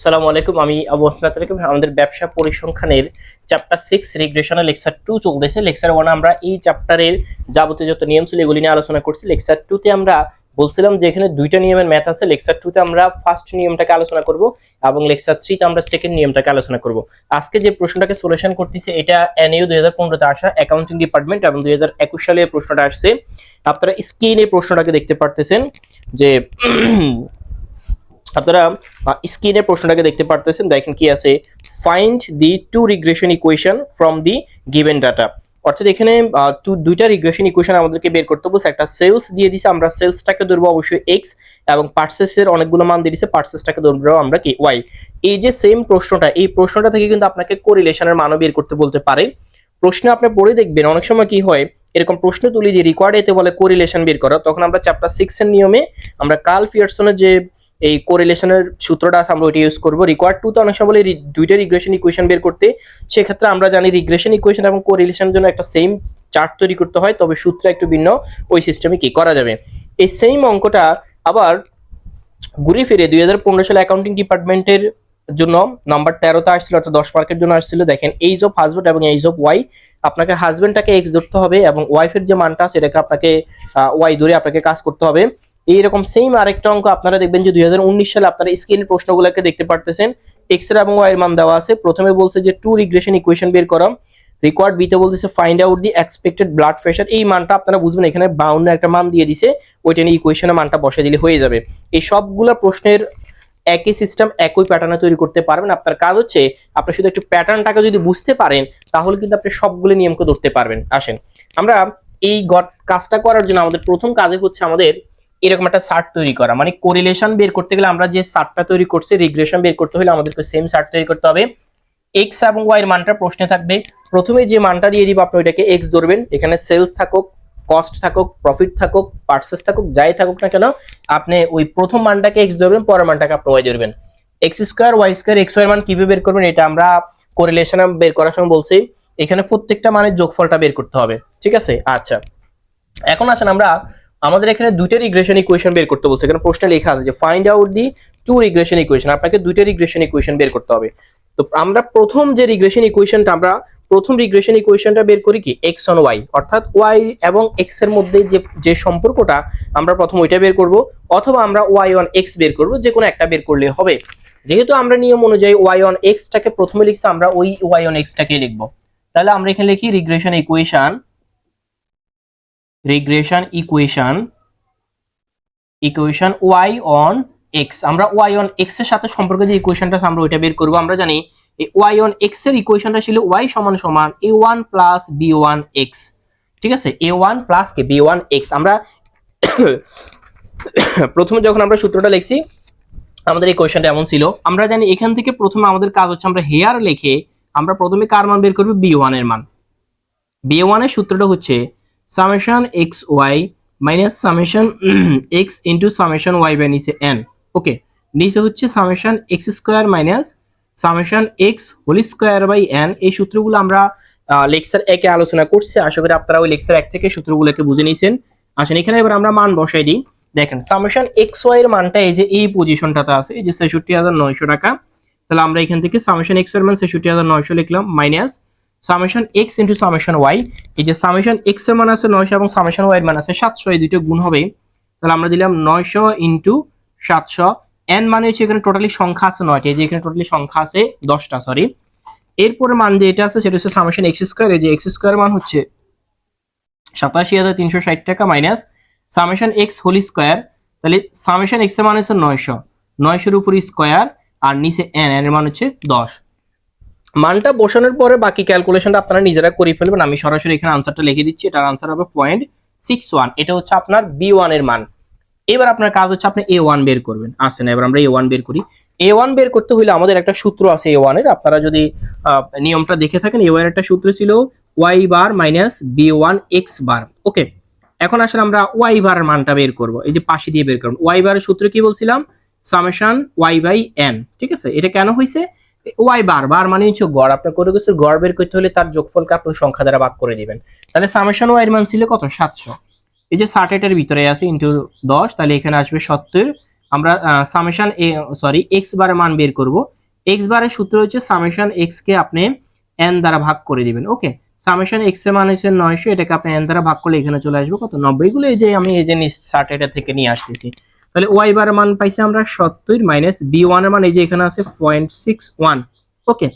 আসসালামু আলাইকুম, আমি আবু আলাইকুম আমাদের ব্যবসা পরিসংখ্যানের চ্যাপ্টার সিক্স রিগ্রেশনের লেকচার টু চলতেছে। লেকচার ওয়ান আমরা এই চ্যাপ্টারের যাবতীয় যত নিয়ম ছিল এগুলি নিয়ে আলোচনা করছি। লেকচার টুতে আমরা বলছিলাম যে এখানে দুইটা নিয়মের ম্যাথ আছে। লেকচার টুতে আমরা ফার্স্ট নিয়মটাকে আলোচনা করব এবং লেকচার থ্রিতে আমরা সেকেন্ড নিয়মটাকে আলোচনা করব। আজকে যে প্রশ্নটাকে সলিউশন করতেছে, এটা এনইউ দুই হাজার পনেরোতে আসা অ্যাকাউন্টিং ডিপার্টমেন্ট এবং দুই হাজার একুশ সালে প্রশ্নটা আসছে। আপনারা স্ক্রিনে প্রশ্নটাকে দেখতে পারতেছেন যে আপনারা স্ক্রিনের প্রশ্নটাকে দেখতে পারতেছেন, দেখেন কি আছে find the two regression equation from the given data অর্থাৎ এখানে দুইটা রিগ্রেশন ইকুয়েশন আমাদেরকে বের করতে বলছে, একটা সেলস দিয়ে দিছে, আমরা সেলসটাকে ধরবো অবশ্যই এক্স এবং পার্সেসের অনেকগুলো মান দিয়ে দিছে পার্সেসটাকে ধরবো আমরা কি ওয়াই এই যে সেম প্রশ্নটা, এই প্রশ্নটা থেকে কিন্তু আপনাকে কোরিলেশনের মানও বের করতে বলতে পারে। প্রশ্ন আপনি পড়ে দেখবেন, অনেক সময় কি হয়, এরকম প্রশ্ন তুলি যে রিকোয়ার্ড এতে বলে কোরিলেশন বের করা, তখন আমরা চ্যাপ্টার সিক্স এর নিয়মে আমরা কার্ল পিয়ারসনের যে এই কোরিলেশনের সূত্রটা আছে, আমরা ওইটা ইউজ করব। রিকোয়ার্ড টু তো অনেক সময় বলে দুইটা রিগ্রেশন ইকুয়েশন বের করতে। সেক্ষেত্রে আমরা জানি রিগ্রেশন ইকুয়েশন এবং কোরিলেশনের জন্য একটা সেম চার্ট তৈরি করতে হয়, তবে সূত্র একটু ভিন্ন, ওই সিস্টেমে কি করা যাবে? এই সেম অঙ্কটা আবার ঘুরে ফিরে দুই হাজার পনেরো সালে অ্যাকাউন্টিং ডিপার্টমেন্টের জন্য নাম্বার তেরোতে আসছিল, অর্থাৎ দশ মার্কের জন্য আসছিল। দেখেন এইজ অফ হাজবেন্ড এবং এইজ অফ ওয়াই আপনাকে হাজবেন্ডটাকে এক্স ধরতে হবে এবং ওয়াইফের যে মানটা সেটাকে আপনাকে ওয়াই ধরে আপনাকে কাজ করতে হবে। এইরকম সেম আরেকটা অঙ্ক আপনারা দেখবেন যে দুই হাজার উনিশ সালে আপনারা স্ক্রিনের প্রশ্নগুলোকে দেখতে পারতেছেন। এক্স এবং ওয়াই এর মান দেওয়া আছে। প্রথমে বলছে যে টু রিগ্রেশন ইকুয়েশন বের করা। রিকোয়ার্ড বিতে বলতেছে find out the expected blood pressure এই মানটা আপনারা বুঝবেন, এখানে বাউন্ড একটা মান দিয়ে দিছে। ওইটা নিয়ে ইকুয়েশনের মানটা বসে দিলে হয়ে যাবে। এই সবগুলা প্রশ্নের একই সিস্টেম একই প্যাটার্নে তৈরি করতে পারবেন। আপনার কাজ হচ্ছে, আপনি শুধু একটু প্যাটার্নটাকে যদি বুঝতে পারেন, তাহলে কিন্তু আপনি সবগুলো নিয়মকে ধরতে পারবেন। আসেন। আমরা এই কাজটা করার জন্য আমাদের প্রথম কাজে হচ্ছে আমাদের এরকম একটা চার্ট তৈরি করা। মানে কোরিলেশন বের করতে গেলে আমরা যে চার্টটা তৈরি করছি রিগ্রেশন বের করতে হলে আমাদেরকে সেম চার্ট তৈরি করতে হবে। এক্স এবং ওয়াই এর মানটা প্রশ্নে থাকবে। প্রথমে যে মানটা দিয়ে দিব, আপনি ওইটাকে এক্স ধরবেন। এখানে সেলস থাকুক কস্ট থাকুক প্রফিট থাকুক পার্সেস থাকুক, যাই থাকুক না কেন, আপনি ওই প্রথম মানটাকে এক্স ধরবেন, পরের মানটাকে আপনি ওয়াই ধরবেন। X square y square x y মান কীভাবে বের করবেন, এটা আমরা কোরিলেশন বের করার সময় বলছি। এখানে প্রত্যেকটা মানের যোগফলটা বের করতে হবে। ঠিক আছে? আচ্ছা। এখন আসেন আমরা আমাদের এখানে দুইটা রিগ্রেশন ইকুয়েশন বের করতে বলছে। এখানে প্রশ্নে লেখা আছে যে find out the two regression equation আপনাকে দুইটা রিগ্রেশন ইকুয়েশন বের করতে হবে। তো আমরা প্রথম যে রিগ্রেশন ইকুয়েশনটা আমরা প্রথম রিগ্রেশন ইকুয়েশনটা বের করি কি? এক্স অন ওয়াই অর্থাৎ ওয়াই এবং এক্সের মধ্যে যে যে সম্পর্কটা, আমরা প্রথম ওইটা বের করব, অথবা আমরা ওয়াই অন এক্স বের করব, যে কোনো একটা বের করলে হবে। যেহেতু আমরা নিয়ম অনুযায়ী ওয়াই অন এক্সটাকে প্রথমে লিখছি, আমরা ওই ওয়াই অন এক্সটাকে লিখব। তাহলে আমরা এখানে লিখি regression equation regression equation equation y on x. আমরা ওয়াই অন এক্সের সাথে সম্পর্কে যে ইকুয়েশনটা আমরা ওইটা বের করব। আমরা জানি এই ওয়াই অন এক্সের ইকুয়েশনটা ছিল ওয়াই সমান সমান a one plus b one x. ঠিক আছে? এ ওয়ান প্লাস কে? B one x. আমরা প্রথমে যখন আমরা সূত্রটা লিখছি, আমাদের এই কোয়েশনটা এমন ছিল। আমরা জানি এখান থেকে প্রথমে আমাদের কাজ হচ্ছে আমরা হেয়ার লিখে আমরা প্রথমে কার মান বের করব? বি ওয়ানের মান। বি ওয়ানের সূত্রটা হচ্ছে summation x y minus summation x into summation y by নিচে এন ওকে নিচে হচ্ছে summation x square minus summation x whole square by n এই সূত্রগুলো আমরা লেকচার একে আলোচনা করছি। আশা করি আপনারা ওই লেকচার এক থেকে সূত্রগুলোকে বুঝে নিয়েছেন। আসেন, এখানে এবার আমরা মান বসাই দিই। দেখেন সামেশন এক্স ওয়াই এর মানটা এই যে এই পজিশনটাতে আছে, এই যে ছেষট্টি হাজার নয়শো টাকা। তাহলে আমরা এখান থেকে সামেশন এক্সের মান ছেষট্টি হাজার নয়শো লিখলাম minus summation x into summation y এই যে সামেশন এক্সের মান আছে নয়শো এবং সামেশন ওয়াই এর মান আছে সাতশো, এই দুটো গুণ হবে। তাহলে আমরা দিলাম নয়শো ইন্টু সাতশো। এন মানে হচ্ছে এখানে টোটালি সংখ্যা আছে নয়টা, এই যে এখানে টোটালি সংখ্যা আছে দশটা সরি এরপরে মান যে এটা আছে সেটা হচ্ছে সামেশন এক্স স্কোয়ার এই যে এক্স স্কোয়ার মান হচ্ছে সাতাশি হাজার তিনশো ষাট টাকা minus summation x whole square তাহলে সামেশন এক্সের মান হচ্ছে নয়শো। নয়শোর উপর স্কোয়ার আর নিচে এন এর মান হচ্ছে দশ। মানটা বসানোর পরে বাকি ক্যালকুলেশনটা আপনারা নিজেরা করে ফেলবেন। আমি সরাসরি এখানে আনসারটা লিখে দিচ্ছি। এটার আনসার হবে পয়েন্ট সিক্স ওয়ান এটা হচ্ছে আপনার বি ওয়ানের মান। এবার আপনার কাজ হচ্ছে আপনি এ ওয়ান বের করবেন। আসেন, এবার আমরা এ ওয়ান বের করি। এ ওয়ান বের করতে হলে আমাদের একটা সূত্র আছে এ ওয়ানের আপনারা যদি নিয়মটা দেখে থাকেন এ ওয়ান একটা সূত্র ছিল y bar minus b one x bar okay এখন আসলে আমরা ওয়াই বারের মানটা বের করব। এই যে পাশে দিয়ে বের করব ওয়াই বারের সূত্র কি বলছিলাম? সামেশন ওয়াই বাই এন ঠিক আছে? এটা কেন হয়েছে ওয়াই বার বার মানে হচ্ছে গড়। আপনার কোনো কিছুর গড় বের করতে হলে তার যোগফলকে আপনি সংখ্যা দ্বারা ভাগ করে দিবেন। তাহলে সামেশন ওয়াই এর মান ছিল কত? সাতশো। এই যে ষাট এটার ভিতরে আছে ইন্টু দশ, তাহলে এখানে আসবে সত্তর। আমরা সামেশন এ সরি এক্স বারের মান বের করব। এক্স বারের সূত্র হচ্ছে সামেশন এক্স কে আপনি এন দ্বারা ভাগ করে দিবেন ওকে সামেশন এক্সের মান হচ্ছে নয়শো, এটাকে আপনি এন দ্বারা ভাগ করলে এখানে চলে আসবে কত? নব্বই। গুলো এই যে আমি, এই যে চার্ট এটা থেকে নিয়ে আসতেছি। তাহলে ওয়াই বারের মান পাইছি আমরা সত্তর মাইনাস বি ওয়ানের মান, এই যে এখানে আছে পয়েন্ট সিক্স ওয়ান ওকে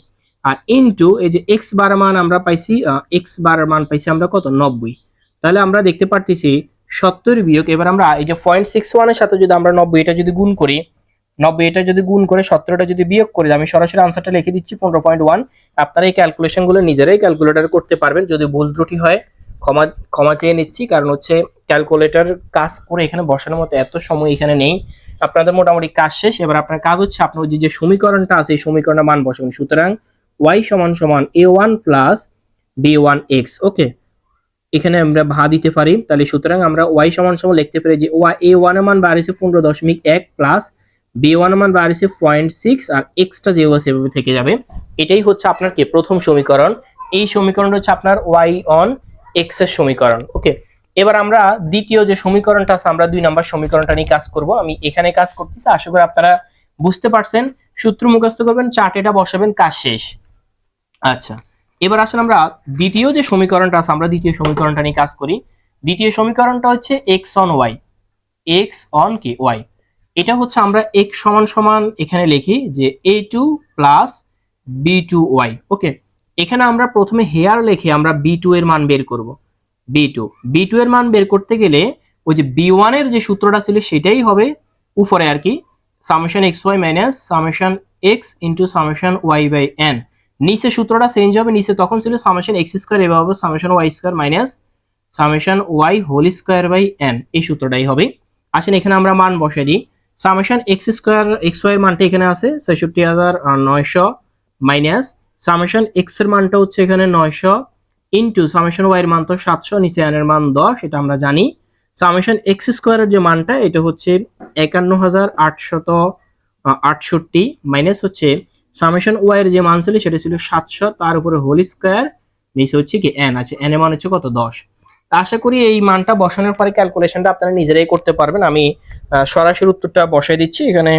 আর ইনটু এই যে এক্স বারের মান আমরা পাইছি এক্স বারের মান পাইছি আমরা কত? নব্বই। তাহলে আমরা দেখতে পারতেছি সত্তর বিয়োগ, এবার আমরা এই যে পয়েন্ট সিক্স ওয়ানের সাথে যদি আমরা নব্বই এটা যদি গুণ করি, নব্বই এটা যদি গুণ করে সত্তরটা যদি বিয়োগ করি, আমি সরাসরি আনসারটা লিখে দিচ্ছি পনেরো পয়েন্ট ওয়ান আপনারা এই ক্যালকুলেশনগুলো নিজেরাই ক্যালকুলেটর করতে পারবেন, যদি ভুল ত্রুটি হয়। ক্ষমা ক্ষমা চেয়ে নিচ্ছি। কারণ হচ্ছে ক্যালকুলেটর কাজ করে এখানে বসানোর মতো এত সময় এখানে নেই। আপনাদের মোটামুটি কাজ শেষ। এবার আপনার কাজ হচ্ছে আপনার যে- যে সমীকরণটা আছে, এই সমীকরণের মান বসাবেন। সুতরাং ওয়াই সমান সমান a one plus b one x okay এখানে আমরা ভা দিতে পারি। তাহলে সুতরাং আমরা ওয়াই সমান সমান লিখতে পারি যে ওয়াই এ ওয়ানের মান বাড়িয়েছে পনেরো দশমিক এক প্লাস বি ওয়ানের মান বাড়িয়েছে পয়েন্ট সিক্স আর এক্সটা যেভাবে সেভাবে থেকে যাবে। এটাই হচ্ছে আপনার কি? প্রথম সমীকরণ। এই সমীকরণটা হচ্ছে আপনার ওয়াই অন এক্সের সমীকরণ ওকে এবার আমরা দ্বিতীয় যে সমীকরণটা আছে, আমরা দুই নাম্বার সমীকরণটা নিয়ে কাজ করব। আমি এখানে কাজ করতেছি, আশা করি আপনারা বুঝতে পারছেন। সূত্র মুখস্থ করবেন, চার্ট এটা বসাবেন, কাজ শেষ। আচ্ছা এবার আসলে আমরা দ্বিতীয় যে সমীকরণটা আছে, আমরা দ্বিতীয় সমীকরণটা নিয়ে কাজ করি। দ্বিতীয় সমীকরণটা হচ্ছে x on y x on কি? ওয়াই এটা হচ্ছে আমরা এক্স সমান সমান এখানে লিখি যে a two plus b two y okay এখানে আমরা প্রথমে হেয়ার লিখে আমরা বি টু এর মান বের করব। বি টু বি টু এর মান বের করতে গেলে ওই যে বি ওয়ানের যে সূত্রটা ছিল সেটাই হবে উপরে আর কি summation x y minus summation x into summation y by n নিচে সূত্রটা চেঞ্জ হবে, নিচে তখন ছিল সামেশন এক্স স্কোয়ার এভাবে হবে summation y square minus summation y whole square by n এই সূত্রটাই হবে। আসেন এখানে আমরা মান বসাই দিই। Summation x square x y মানটা এখানে আছে, ছেষট্টি হাজার নয়শো মাইনাস সামেশন এক্সের মানটা হচ্ছে এখানে নয়শো ইন্টু সামেশন ওয়াই এর মান তো সাতশো, নিচে এন এর মান দশ, এটা আমরা জানি। সামেশন এক্স স্কোয়ারের যে মানটা, এটা হচ্ছে একান্ন হাজার আটশত আটষট্টি মাইনাস হচ্ছে সামেশন ওয়াই এর যে মান ছিল, সেটা ছিল সাতশো, তার উপরে হোল স্কোয়ার নিচে হচ্ছে কি এন আছে এন এর মান হচ্ছে কত? দশ। আশা করি এই মানটা বসানোর পরে ক্যালকুলেশনটা আপনারা নিজেরাই করতে পারবেন। আমি সরাসরি উত্তরটা বসাই দিচ্ছি। এখানে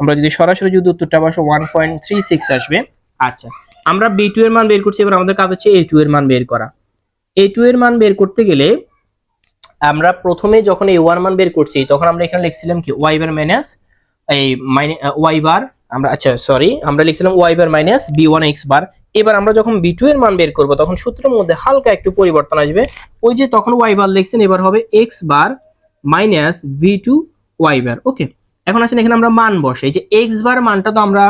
আমরা যদি সরাসরি যদি উত্তরটা বসে ওয়ান পয়েন্ট থ্রি সিক্স আসবে। আচ্ছা আমরা বি টু এর মান বের করছি, এবার আমাদের কাজ হচ্ছে এ টু এর মান বের করা। এ টু এর মান বের করতে গেলে আমরা প্রথমে যখন এই ওয়ান মান বের করছি, তখন আমরা এখানে লিখছিলাম কি? ওয়াই বার মাইনাস এই মাইনে ওয়াই বার আমরা আচ্ছা সরি আমরা লিখছিলাম y bar minus b one x bar এবার আমরা যখন বি টু এর মান বের করব, তখন সূত্রের মধ্যে হালকা একটু পরিবর্তন আসবে। ওই যে তখন ওয়াই বার লিখছেন, এবার হবে x bar minus b two y bar okay এখন আসেন, এখানে আমরা মান বসে। এই যে এক্স বার মানটা তো আমরা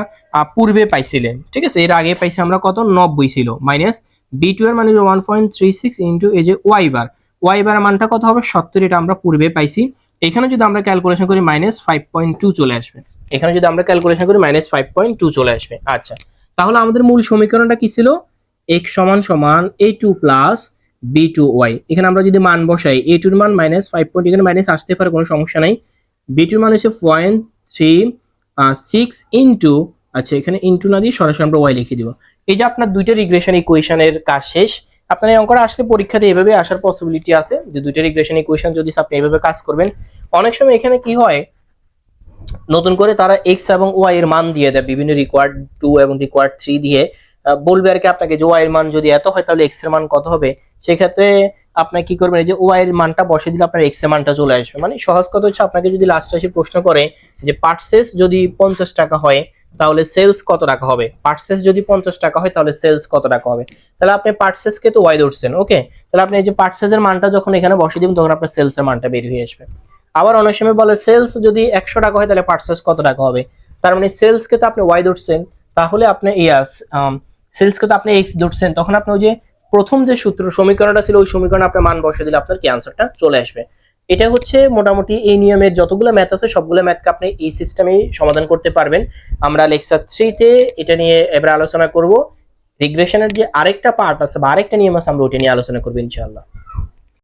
পূর্বে পাইছিলেন, ঠিক আছে? এর আগে পাইছি আমরা কত? নব্বই ছিল মাইনাস বি টু এর মানে one point three six into এই যে ওয়াই বার। ওয়াই বার মানটা কত হবে? সত্তর, এটা আমরা পূর্বে পাইছি। এখানে যদি আমরা ক্যালকুলেশন করি মাইনাস ফাইভ পয়েন্ট টু চলে আসবে। এখানে যদি আমরা ক্যালকুলেশন করি মাইনাস ফাইভ পয়েন্ট টু চলে আসবে। আচ্ছা তাহলে আমাদের মূল সমীকরণটা কি ছিল? এক্স সমান সমান a two plus b two y এখানে আমরা যদি মান বসাই এ টুর মান মাইনাস ফাইভ পয়েন্ট এখানে মাইনাস আসতে পারে, কোনো সমস্যা নাই। বি টুর মান হচ্ছে পয়েন্ট থ্রি সিক্স ইন্টু আচ্ছা এখানে ইন্টু না দিয়ে সরাসরি আমরা ওয়াই লিখে দিব। এই যে আপনার দুইটা রিগ্রেশন ইকুয়েশনের কাজ শেষ, আপনার এই অঙ্কটা আসলে পরীক্ষাতে এভাবে আসার পসিবিলিটি আছে যে দুইটা রিগ্রেশন ইকুয়েশন যদি আপনি এভাবে কাজ করবেন, অনেক সময় এখানে কি হয়, নতুন করে তারা এক্স এবং ওয়াই এর মান দিয়ে দেয়, বিভিন্ন রিকোয়ার্ড টু এবং রিকোয়ার্ড থ্রি দিয়ে বলবে আর কি আপনাকে যে ওয়াই এর মান যদি এত হয় তাহলে এক্সের মান কত হবে? সেক্ষেত্রে আপনি কি করবেন? এই যে ওয়াই এর মানটা বসে দিলে আপনার এক্সের মানটা চলে আসবে। মানে সহজ কথা হচ্ছে আপনাকে যদি লাস্টে এসে প্রশ্ন করে যে পার্সেস যদি পঞ্চাশ টাকা হয়, তাহলে সেলস কত টাকা হবে? পার্সেস যদি পঞ্চাশ টাকা হয়, তাহলে সেলস কত টাকা হবে? তাহলে আপনি পার্সেসকে তো ওয়াই ধরছেন ওকে তাহলে আপনি এই যে পার্সেসের মানটা যখন এখানে বসে দিবেন, তখন আপনার সেলস এর মানটা বের হয়ে আসবে। আবার অনেক সময় বলে সেলস যদি একশো টাকা হয়, তাহলে পার্সেস কত টাকা হবে? তার মানে সেলসকে তো আপনি ওয়াই ধরছেন, তাহলে আপনি ইয়াস সেলসকে তো আপনি এক্স ধরছেন, তখন আপনি ওই যে প্রথম যে সূত্র, সমীকরণটা ছিল, ওই সমীকরণে আপনি মান বসে দিলে আপনার কি অ্যান্সারটা চলে আসবে। এটা হচ্ছে মোটামুটি এই নিয়মের যতগুলো ম্যাথ আছে, সবগুলো ম্যাথকে আপনি এই সিস্টেমেই সমাধান করতে পারবেন। আমরা লেকচার থ্রিতে এটা নিয়ে এবার আলোচনা করব। রিগ্রেশনের যে আরেকটা পার্ট আছে বা আরেকটা নিয়ম আছে, আমরা ওটা নিয়ে আলোচনা করব ইনশাআল্লাহ।